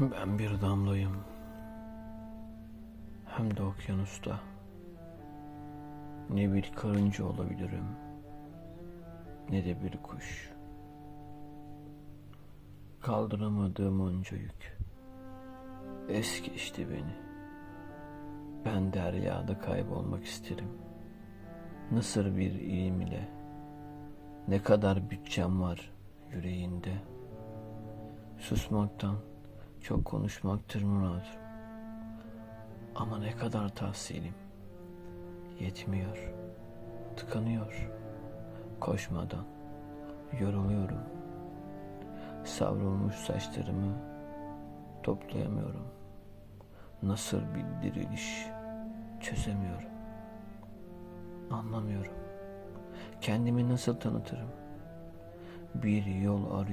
Ben bir damlayım. Hem de okyanusta. Ne bir karınca olabilirim. Ne de bir kuş. Kaldıramadığım onca yük. Es geçti beni. Ben deryada kaybolmak isterim. Nasıl bir ilim ile. Ne kadar bütçem var yüreğinde. Susmaktan çok konuşmaktır muradım. Ama ne kadar tahsilim. Yetmiyor. Tıkanıyor. Koşmadan. Yoruluyorum. Savrulmuş saçlarımı toplayamıyorum. Nasıl bir diriliş çözemiyorum. Anlamıyorum. Kendimi nasıl tanıtırım? Bir yol arıyorum.